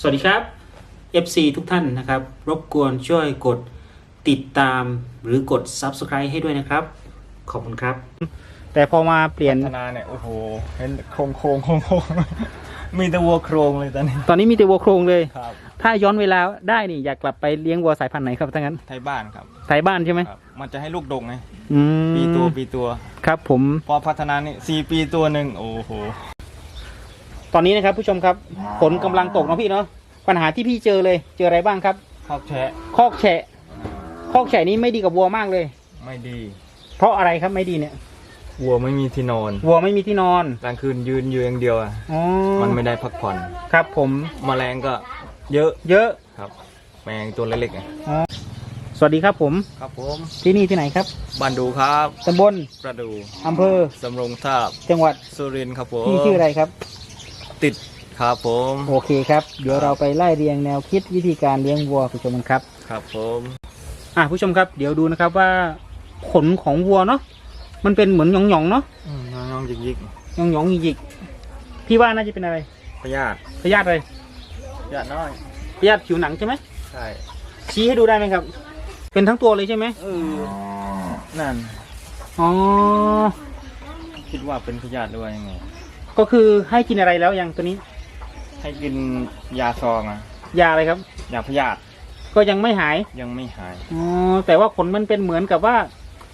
สวัสดีครับ FC ทุกท่านนะครับ รบกวนช่วยกดติดตามหรือกด Subscribe ให้ด้วยนะครับ ขอบคุณครับ แต่พอมาเปลี่ยนพัฒนาเนี่ยโอ้โหเห็นโครงโครงโครงโครงมีแต่วัวโครงเลยตอนนี้ตอนนี้มีแต่วัวโครงเลย ครับ ถ้าย้อนเวลาได้นี่อยากกลับไปเลี้ยงวัวสายพันธุ์ไหนครับถ้างั้นไทยบ้านครับไทยบ้านใช่ไหมครับมันจะให้ลูกดกไงอืมปีตัวปีตัว ครับผม พอพัฒนานี่สี่ปีตัวหนึ่งโอ้โห ตอนนี้นะครับผู้ชมครับฝนกำลังตกเนาะพี่เนาะปัญหาที่พี่เจอเลยเจออะไรบ้างครับคอกแชะคอกแฉะคอกแฉะนี้ไม่ดีกับวัวมากเลย ไม่ดี เพราะอะไรครับไม่ดีเนี่ยวัวไม่มีที่นอนวัวไม่มีที่นอนกลางคืนยืนอยู่อย่างเดียวอะอ๋อมันไม่ได้พักผ่อนครับผมแมลงก็ เยอะเยอะครับแมลงตัวเล็กๆไงสวัสดีครับผม ครับผม ที่นี่ที่ไหนครับบ้านดูครับตำบลประดูอำเภอสำโรงทราบจังหวัดสุรินทร์ครับผมพี่ชื่ออะไรครับ ติดครับผมโอเคครับ เดี๋ยวเราไปไล่เรียงแนวคิดวิธีการเลี้ยงวัวผู้ชมกันครับ ครับผมอะผู้ชมครับ เดี๋ยวดูนะครับว่าขนของวัวเนาะมันเป็นเหมือนหยองๆเนาะอืมน้องๆยิกหยองๆหยิกๆพี่ว่าน่าจะเป็นอะไรๆพยาธิพยาธิอะไรพยาธิน้อย พยาธิผิวหนังใช่ไหมใช่ชี้ให้ดูได้ไหมครับ เป็นทั้งตัวเลยใช่ไหมเออนั่น อ๋อคิดว่าเป็นพยาธิหรือว่ายังไง ก็คือให้กินอะไรแล้วยังตัวนี้ ให้กินยาซองอะยาอะไรครับ ยาพยาธิก็ยังไม่หายยังไม่หาย อ๋อแต่ว่าขนมันเป็นเหมือนกับว่า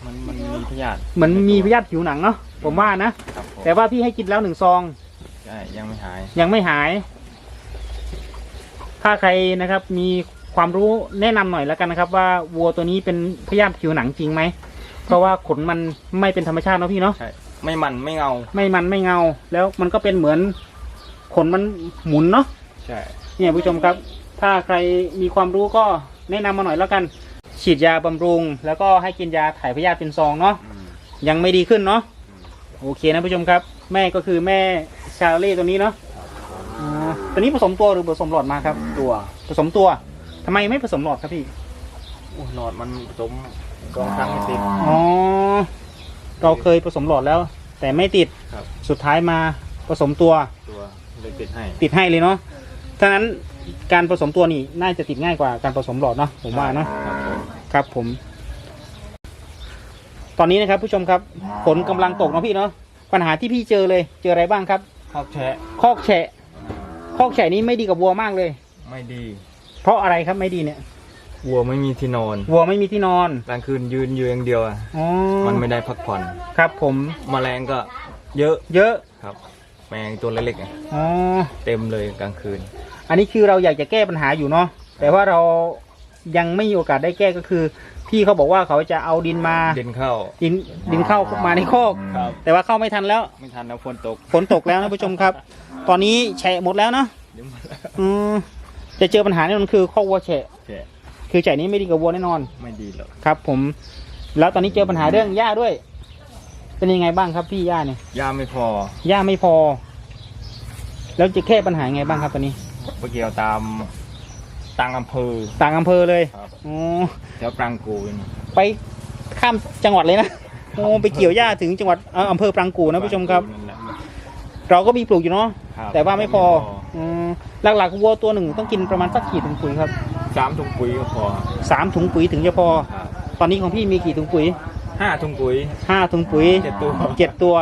มันมันมีพยาธิเหมือนมีพยาธิผิวหนังเนาะผมว่านะ ครับผมแต่ว่าพี่ให้กินแล้วหนึ่งซอง ใช่ยังไม่หาย ยังไม่หาย ถ้าใครนะครับ มีความรู้แนะนำหน่อยแล้วกันนะครับ ว่าวัวตัวนี้เป็นพยาธิผิวหนังจริงไหม เพราะว่าขนมันไม่เป็นธรรมชาติเนาะพี่เนาะ ใช่ ไม่มันไม่เงา ไม่มันไม่เงา แล้วมันก็เป็นเหมือนขนมันหมุนเนาะใช่เนี่ยผู้ชมครับ ถ้าใครมีความรู้ก็แนะนำมาหน่อยแล้วกัน ฉีดยาบำรุง แล้วก็ให้กินยาถ่ายพยาธิเป็นซองเนาะอืมยังไม่ดีขึ้นเนาะโอเคนะผู้ชมครับ แม่ก็คือแม่ชาเล่ตัวนี้เนาะอ๋อตัวนี้ผสมตัวหรือผสมหลอดมาครับ ตัวผสมตัวทำไมไม่ผสมหลอดครับพี่โอ้หลอดมันผสมกองครั้งไม่ติดอ๋อ เราเคยผสมหลอดแล้ว แต่ไม่ติดครับ สุดท้ายมาผสมตัวตัวเลยติดให้ ติดให้เลยเนาะถ้านั้นการผสมตัวนี่น่าจะติดง่ายกว่าการผสมหลอดเนาะผมว่าเนาะครับผมครับผม ตอนนี้นะครับ ผู้ชมครับฝนกำลังตกเนาะพี่เนาะปัญหาที่พี่เจอเลย เจออะไรบ้างครับคอกแชะคอกแฉะคอกแฉะนี้ไม่ดีกับวัวมากเลย ไม่ดี เพราะอะไรครับไม่ดีเนี่ย วัวไม่มีที่นอนวัวไม่มีที่นอนกลางคืนยืนอยู่อย่างเดียวอะอ๋อมันไม่ได้พักผ่อนครับผมแมลงก็เยอะเยอะครับ แมลงตัวเล็กๆไงอ๋อเต็มเลยกลางคืน อันนี้คือเราอยากจะแก้ปัญหาอยู่เนาะแต่ว่าเรายังไม่มีโอกาสได้แก้ก็คือพี่เขาบอกว่าเขาจะเอาดินมาดินเข้าดินดินเข้ามาในคอกครับแต่ว่าเข้าไม่ทันแล้วไม่ทันแล้วฝนตกฝนตกแล้วนะผู้ชมครับ ตอนนี้แฉะหมดแล้วเนาะเดี๋ยวมาแล้วอืมจะเจอปัญหาแน่นอนคือคอกวัวแฉะแฉะ คือแฉะนี้ไม่ดีกับวัวแน่นอน ไม่ดีหรอกครับ ผม แล้วตอนนี้เจอปัญหาเรื่องหญ้าด้วย เป็นยังไงบ้างครับพี่หญ้าเนี่ยยาไม่พอหญ้าไม่พอ แล้วจะแก้ปัญหาไงบ้างครับตอนนี้ไปเกี่ยวตามตังอำเภอต่างอำเภอเลยครับอ๋อแถวปรางกูนี่ไปข้ามจังหวัดเลยนะโอ้ไปเกี่ยวหญ้าถึงจังหวัดเอ่ออำเภอปรางกูนะผู้ชมครับนั่นแหละเราก็มีปลูกอยู่เนาะ ครับแต่ว่าไม่พออืมหลักๆวัวตัวหนึ่งต้องกินประมาณสักกี่ถุงปุ๋ยครับ สามถุงปุ๋ยก็พอสามถุงปุ๋ยถึงจะพอ ครับตอนนี้ของพี่มีกี่ถุงปุ๋ยห้าถุงปุ๋ย ห้าถุงปุ๋ยเจ็ดตัว เจ็ดตัว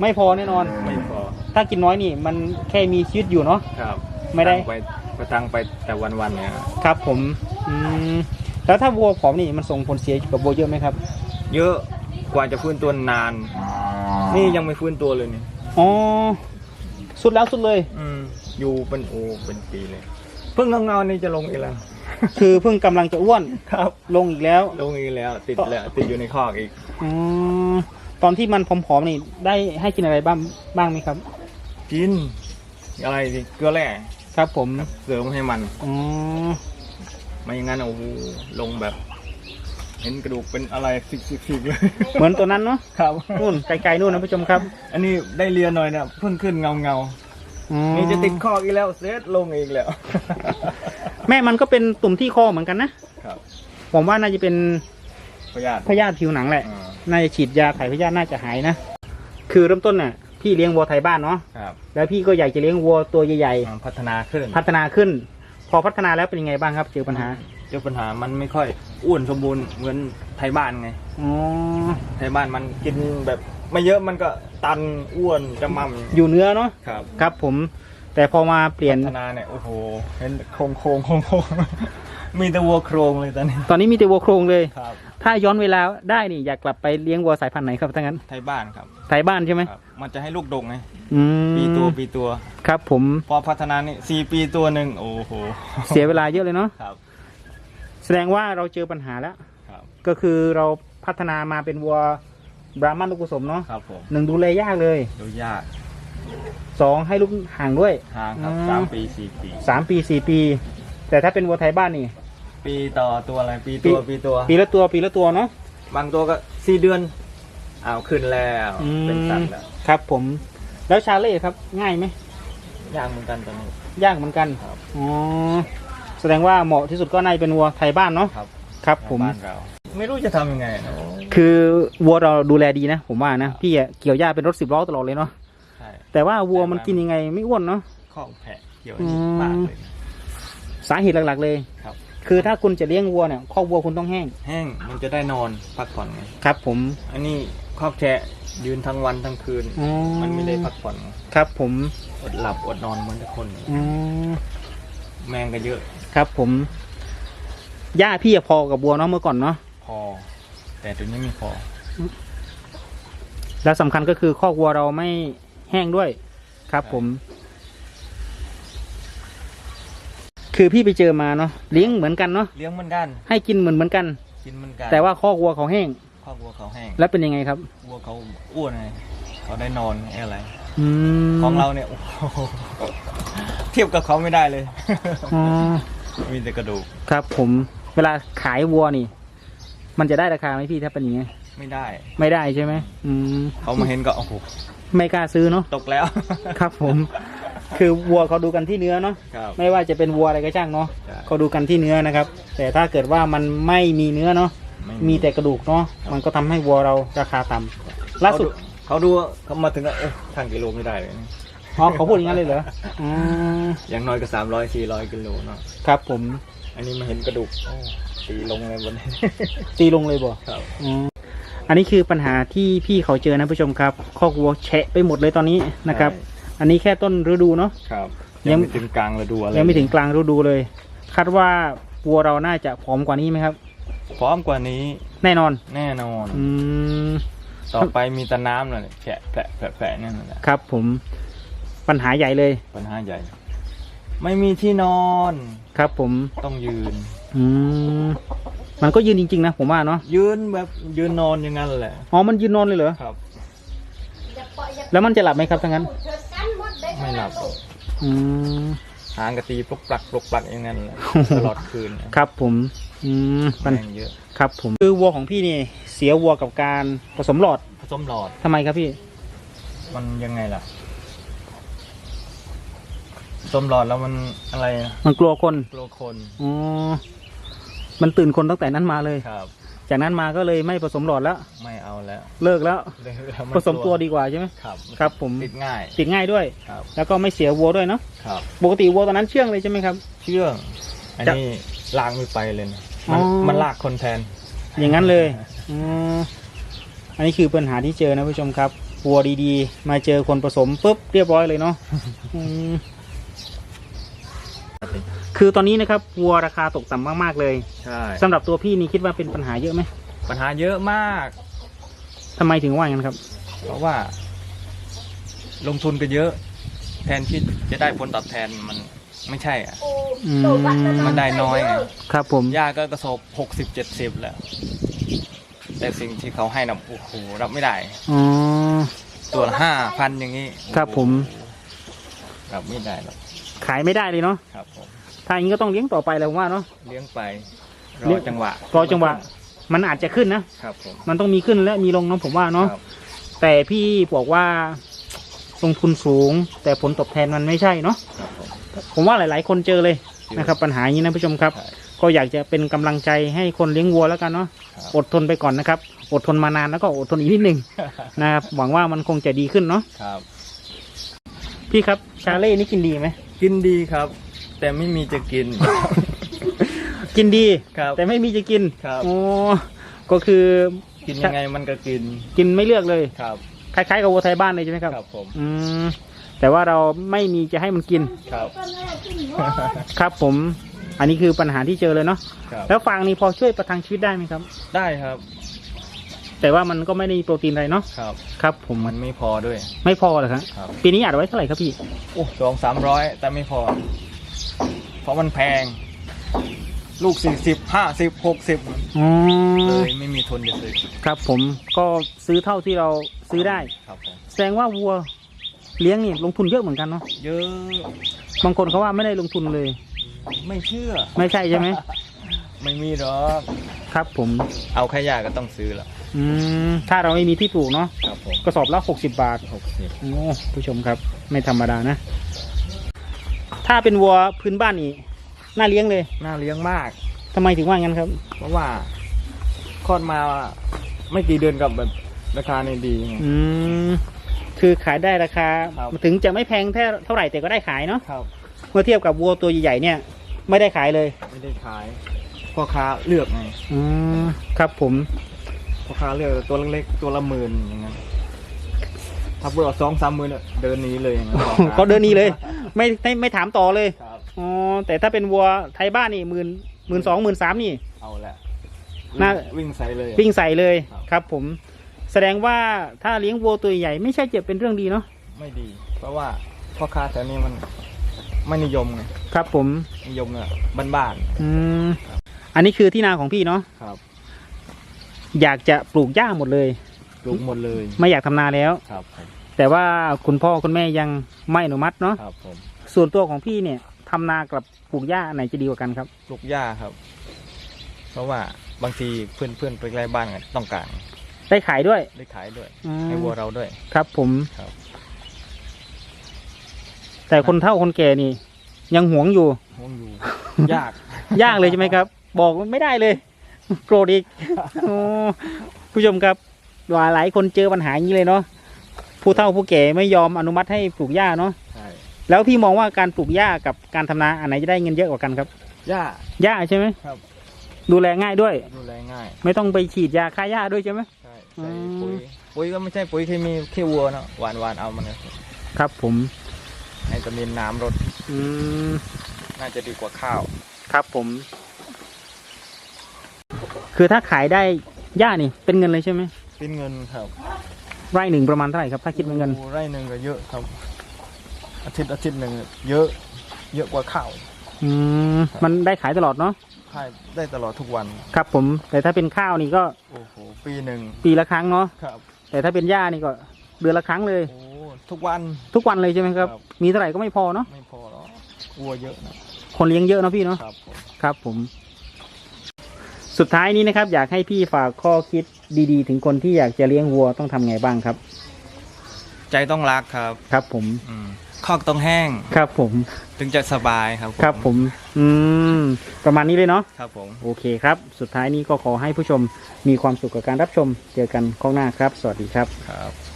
ไม่พอแน่นอน ไม่พอถ้ากินน้อยนี่ มันแค่มีชีวิตอยู่เนาะ ครับไม่ได้ ตังไปไปตังไปแต่วันๆเนี่ยครับ ผมอืมแล้วถ้าวัวผอมนี่มันส่งผลเสียกับวัวเยอะไหมครับ เยอะกว่าจะฟื้นตัวนาน นี่ยังไม่ฟื้นตัวเลยนี่อ๋อ สุดแล้วสุดเลย อืมอยู่เป็นโอเป็นปีเลย เพิ่งเงาๆนี่จะลงอีกแล้ว คือเพิ่งกำลังจะอ้วนครับลงอีกแล้วลงอีกแล้ว ติดแล้วติดอยู่ในคอกอีก อ๋อตอนที่มันผอมๆนี่ได้ให้กินอะไรบ้างบ้างไหมครับ กิน อะไรสิเกลือแร่ครับผมเสริมให้มัน อ๋อไม่อย่างนั้นโอ้โหลงแบบ เห็นกระดูกเป็นอะไรฟิกๆๆเลย เหมือนตัวนั้นเนาะครับ นู่นไกลๆนู่นนะผู้ชมครับอันนี้ได้เรียนหน่อยเนี่ยเพิ่งขึ้นเงาเงาอ๋อๆนี่จะติดคอกอีกแล้วเซตลงอีกแล้ว แม่มันก็เป็นตุ่มที่คอเหมือนกันนะครับผมว่าน่าจะเป็นพยาธิพยาธิผิวหนังแหละ อ่าน่าจะฉีดยาถ่ายพยาธิน่าจะหายนะ คือเริ่มต้นน่ะ พี่เลี้ยงวัวไทยบ้านเนาะ ครับแล้วพี่ก็อยากจะเลี้ยงวัวตัวใหญ่มาพัฒนาขึ้นๆ พัฒนาขึ้น พอพัฒนาแล้วเป็นยังไงบ้างครับ เจอปัญหา เจอปัญหามันไม่ค่อยอ้วนสมบูรณ์เหมือนไทยบ้านไง อ๋อ ไทยบ้านมันกินแบบไม่เยอะมันก็ตันอ้วนจะมั่มอยู่เนื้อเนาะ ครับ ครับผม แต่พอมาเปลี่ยนพัฒนาเนี่ยโอ้โหเห็นโครงโครงโครงโครงมีแต่วัวโครงเลยตอนนี้ตอนนี้มีแต่วัวโครงเลย ครับ ถ้าย้อนเวลาได้นี่อยากกลับไปเลี้ยงวัวสายพันธุ์ไหนครับทั้างนั้นไทยบ้านครับไทยบ้านใช่ไหมครับมันจะให้ลูกดกไงอืมปีตัวปีตัว ครับ ผมพอพัฒนานี่สี่ปีตัวหนึ่งโอ้โหเสียเวลาเยอะเลยเนาะครับแสดงว่าเราเจอปัญหาแล้ว ครับก็คือเราพัฒนามาเป็นวัวบราหมันลูกผสมเนาะครับผมหนึ่งดูแลยากเลยดูยาก สองให้ลูกห่างด้วย ห่างครับอืมสามปีสี่ปี สามปีสี่ปี แต่ถ้าเป็นวัวไทยบ้านนี่ ปีต่อตัวอะไรปีตัวปีปีตัว ปีละตัวปีละตัวเนาะบางตัวก็สี่เดือนอ้าวขึ้นแล้วอืมเป็นสัตว์แล้วครับผม แล้วชาเล่ครับ ง่ายไหมยากเหมือนกันตอนนี้ ยากเหมือนกันครับ อ๋อแสดงว่าเหมาะที่สุดก็น่าจะเป็นวัวไทยบ้านเนาะครับครับผม บ้านเรา ไม่รู้จะทำยังไงนะโอ้คือวัวเราดูแลดีนะ ผมว่านะ พี่อะเกี่ยวหญ้าเป็นรถสิบล้อตลอดเลยเนาะใช่ แต่ว่าวัวมันกินยังไงไม่อ้วนเนาะข้องแพะเกี่ยวอืมมากเลยนะสาเหตุหลักๆเลย ครับ คือถ้าคุณจะเลี้ยงวัวเนี่ยคอกวัวคุณต้องแห้ง แห้งมันจะได้นอนพักผ่อนไงครับ ผมอันนี้คอกแชะยืนทั้งวันทั้งคืน อ๋อมันไม่ได้พักผ่อนไงครับ ผมอดหลับอดนอนเหมือนทุกคนอืมแมงก็เยอะครับผมหญ้าพี่อะพอกับวัวเนาะเมื่อก่อนเนาะพอ แต่ตัวนี้ไม่พอ แล้วสำคัญก็คือคอกวัวเราไม่ แห้งด้วยครับผม คือพี่ไปเจอมาเนาะเลี้ยงเหมือนกันเนาะเลี้ยงเหมือนกันให้กินเหมือนเหมือนกัน กินเหมือนกันแต่ว่าคอกวัวเขาแห้งคอกวัวเขาแห้งแล้วเป็นยังไงครับวัวเขาอ้วนไงเขาได้นอนไอ้อะไรอืมของเราเนี่ยโอ้โหเทียบกับเขาไม่ได้เลยอ๋อมีแต่กระดูกครับ ผมเวลาขายวัวนี่ มันจะได้ราคาไหมพี่ถ้าเป็นอย่างเงี้ยไม่ได้ ไม่ได้ใช่ไหมอืมเขามาเห็นก็โอ้โห ไม่กล้าซื้อเนาะ ตกแล้ว ครับผม คือวัวเขาดูกันที่เนื้อเนาะ ครับ ไม่ว่าจะเป็นวัวอะไรก็ช่างเนาะใช่ เขาดูกันที่เนื้อนะครับ แต่ถ้าเกิดว่ามันไม่มีเนื้อเนาะไม่มีแต่กระดูกเนาะ มันก็ทำให้วัวเราราคาต่ำล่าสุด เขาดูเขามาถึงก็โอ้ทางกิโลไม่ได้เลยนะอ๋อเขาพูดอย่างนั้นเลยเหรออืมอย่างน้อยก็สามร้อยสี่ร้อยกิโลเนาะ ครับผม อันนี้มาเห็นกระดูกโอ้ตีลงเลยบนนี้ ตีลงเลยบ่ครับ อืม อันนี้คือปัญหาที่พี่เขาเจอนะผู้ชมครับคอกวัวแฉะไปหมดเลยตอนนี้นะครับ อันนี้แค่ต้นฤดูเนาะครับยัยังงไม่ถึงกลางฤดูอะไรยังไม่ถึงกลางฤดูเลย คาดว่าวัวเราน่าจะผอมกว่านี้ไหมครับพร้อมกว่านี้แน่นอนแน่นอนอืมต่อไปมีแต่น้ำเลยแฉะแผะแผะแผะนั่นแหละครับ ผมปัญหาใหญ่เลย ปัญหาใหญ่ ไม่มีที่นอน ครับผมต้องยืน อืม มันก็ยืนจริงๆนะผมว่าเนาะยืนแบบยืนนอนอย่างนั้นแหละอ๋อมันยืนนอนเลยเหรอครับ แล้วมันจะหลับไหมครับทั้างนั้นไม่หลับอืมหางกะตีปลุกปลักปลุกปลักอย่างนั้นแหละตลอดคืนครับ ผมอืมมันแรงเยอะ ครับ ผมคือวัวของพี่นี่เสียวัวกับการผสมหลอดผสมหลอดทำไมครับพี่ มันยังไงล่ะผสมหลอดแล้วมันอะไรนะมันกลัวคนกลัวคนอ๋อ มันตื่นคนตั้งแต่นั้นมาเลย ครับ จากนั้นมาก็เลยไม่ผสมหลอดแล้ว ไม่เอาแล้วเลิกแล้ว เลยแล้วนผสมตัวกดีกว่าใช่ไหมครับครับ ผมติดง่าย ติดง่ายด้วย ครับ แล้วก็ไม่เสียวัวด้วยเนาะ ครับ ปกติวัวตอนนั้นเชื่องเลยใช่ไหมครับ เชื่อง อันนี้ลากไม่ไปเลยนะมันอ๋อ มันลากคนแทน อย่างนั้นเลยอืมอันนี้คือปัญหาที่เจอนะผู้ชมครับวัวดีๆ มาเจอคนผสมปุ๊บเรียบร้อยเลยเนาะอืม คือตอนนี้นะครับวัวราคาตกต่ำมากๆเลยใช่สำหรับตัวพี่นี่คิดว่าเป็นปัญหาเยอะไหมปัญหาเยอะมากทำไมถึงว่าอย่างนั้นครับ เพราะว่า ลงทุนก็เยอะ แทนที่จะได้ผลตอบแทนมันไม่ใช่อะ อืมมันได้น้อยไง ครับผมหญ้าก็กระสอบหกสิบเจ็ดสิบแล้ว แต่สิ่งที่เขาให้นะโอ้โหรับไม่ได้ อ๋อ ตัวละห้าพันอย่างนี้ครับผม รับไม่ได้หรอกขายไม่ได้เลยเนาะครับผม ถ้าอย่างนี้ก็ต้องเลี้ยงต่อไปแล้วผมว่าเนาะ เลี้ยงไปรเลี้อยง จังหวะรอจังหวะ มันอาจจะขึ้นนะ ครับผมมันต้องมีขึ้นและมีลงเนาะผมว่าเนาะ ครับแต่พี่บอกว่าลงทุนสูง แต่ผลตอบแทนมันไม่ใช่เนาะ ครับผม ผมว่าหลาย ๆ คนเจอเลยนะครับปัญหาอย่างนี้นะผู้ชมครับ ใช่ก็อยากจะเป็นกำลังใจให้คนเลี้ยงวัวแล้วกันเนาะครับอดทนไปก่อนนะครับ อดทนมานานแล้วก็อดทนอีกนิดหนึ่ง นะครับหวังว่ามันคงจะดีขึ้นเนาะครับ พี่ครับชาเล่นี่กินดีไหมกินดีครับ แต่ไม่มีจะกิน กินดีครับแต่ไม่มีจะกินครับ โอ้ก็คือกินยังไงมันก็กินกินไม่เลือกเลย ครับคล้ายๆกับวัวไทยบ้านเลยใช่ไหมครับ ครับผมอืมแต่ว่าเราไม่มีจะให้มันกิน ครับครับผม อันนี้คือปัญหาที่เจอเลยเนาะครับแล้วฟางนี่พอช่วยประทังชีวิตได้ไหมครับ ได้ครับแต่ว่ามันก็ไม่ได้มีโปรตีนอะไรเนาะครับ ครับ ผมมันไม่พอด้วย ไม่พอเหรอครับ ครับ ปีนี้อัดไว้เท่าไหร่ครับพี่โอ้สองสามร้อยแต่ไม่พอ เพราะมันแพง ลูกสี่สิบห้าสิบหกสิบอ๋อเลยไม่มีทุนจะซื้อครับผมก็ซื้อเท่าที่เราซื้อได้ ครับผมแสดงว่าวัวเลี้ยงนี่ลงทุนเยอะเหมือนกันเนาะเยอะบางคนเขาว่าไม่ได้ลงทุนเลย ไม่เชื่อ ไม่ใช่ใช่ไหม ไม่มีหรอกครับผม เอาแค่ยาก็ต้องซื้อละอืมถ้าเราไม่มีที่ปลูกเนาะครับผมกระสอบละหกสิบบาท หกสิบโอ้ผู้ชมครับ ไม่ธรรมดานะ ถ้าเป็นวัวพื้นบ้านนี่น่าเลี้ยงเลยน่าเลี้ยงมาก ทำไมถึงว่างั้นครับ เพราะว่าคลอดมาไม่กี่เดือนกับแบบราคาในดีไงอืมคือขายได้ราคาครับ ถึงจะไม่แพงแค่เท่าไหร่แต่ก็ได้ขายเนาะครับ เมื่อเทียบกับวัวตัวใหญ่ๆเนี่ย ไม่ได้ขายเลยไม่ได้ขายพ่อค้าเลือกไงอืมครับผม พ่อค้าเลือกตัวเล็กๆตัวละหมื่นอย่างนั้น ถ้าพูดว่าสองสามหมื่นอะเดินหนี้เลยอย่างนั้นเขาเดินหนี้เลย ไม่ไม่ไม่ถามต่อเลยครับอ๋อแต่ถ้าเป็นวัวไทยบ้านนี่หมื่นหมื่นสองหมื่นสามนี่ เอาแหละน่า วิ่งใส่เลย วิ่งใส่เลยครับ ครับ ผม แสดงว่าถ้าเลี้ยงวัวตัวใหญ่ไม่ใช่จะเป็นเรื่องดีเนาะไม่ดี เพราะว่าพ่อค้าแถวนี้มันไม่นิยมไงครับ ผมนิยมเนี่ยบ้านอืมอันนี้คือที่นาของพี่เนาะๆครับ อยากจะปลูกหญ้าหมดเลย ปลูกหมดเลยไม่อยากทำนาแล้ว ครับผมแต่ว่าคุณพ่อคุณแม่ยังไม่อนุมัติเนาะครับผมส่วนตัวของพี่เนี่ยทำนากับปลูกหญ้าอันไหนจะดีกว่ากันครับ ปลูกหญ้าครับ เพราะว่าบางทีเพื่อนเพื่อนๆไปใกล้บ้านกันต้องการได้ขายด้วยได้ขายด้วย อืมให้วัวเราด้วย ครับ ผมครับ แต่คนเฒ่าคนแก่นี่ ยังหวงอยู่ ห่วงอยู่ ยาก ยากเลยใช่ไหมครับ บอกไม่ได้เลย โกรธอีกโอ้ผู้ชมครับ หลายหลายคนเจอปัญหาอย่างนี้เลยเนาะผู้เฒ่าผู้แก่ไม่ยอมอนุมัติให้ปลูกหญ้าเนาะใช่แล้วพี่มองว่าการปลูกหญ้ากับการทำนาอันไหนจะได้เงินเยอะกว่ากันครับหญ้า หญ้าใช่ไหมครับ ดูแลง่ายด้วย ดูแลง่าย ไม่ต้องไปฉีดยาฆ่าหญ้าด้วยใช่ไหม ใช่อืใส่มปุ๋ยปุ๋ยก็ไม่ใช่ปุ๋ยเคมีแค่วัวเนาะหวานหวานๆเอามันเนี่ยครับผม ให้จะมีน้ำรดอืม น่าจะดีกว่าข้าว ครับผม คือถ้าขายได้หญ้านี่ เป็นเงินเลยใช่ไหม เป็นเงินครับไร่หนึ่งประมาณเท่าไหร่ครับ ถ้าคิดเป็นเงิน โอ้ไร่หนึ่งก็เยอะครับ อาทิตย์อาทิตย์หนึ่งเยอะ เยอะกว่าข้าวอืมมันได้ขายตลอดเนาะขายได้ตลอดทุกวันครับ ผม แต่ถ้าเป็นข้าวนี่ก็โอ้โหปีหนึ่งปีละครั้งเนาะครับแต่ถ้าเป็นหญ้านี่ก็เดือนละครั้งเลย โอ้ทุกวัน ทุกวันเลยใช่ไหมครับ ครับ มีเท่าไหร่ก็ไม่พอเนาะไม่พอหรอกวัวเยอะนะคนเลี้ยงเยอะเนาะพี่เนาะ ครับผม ครับผม สุดท้ายนี้นะครับ อยากให้พี่ฝากข้อคิด ดีๆ ถึงคนที่อยากจะเลี้ยงวัวต้องทำไงบ้างครับ ใจต้องรักครับครับผมอืมคอกต้องแห้งครับผมถึงจะสบายครับครับผม อืม ประมาณนี้เลยเนาะ ครับผม โอเคครับ สุดท้ายนี้ก็ขอให้ผู้ชมมีความสุขกับการรับชม เจอกันข้างหน้าครับ สวัสดีครับ ครับ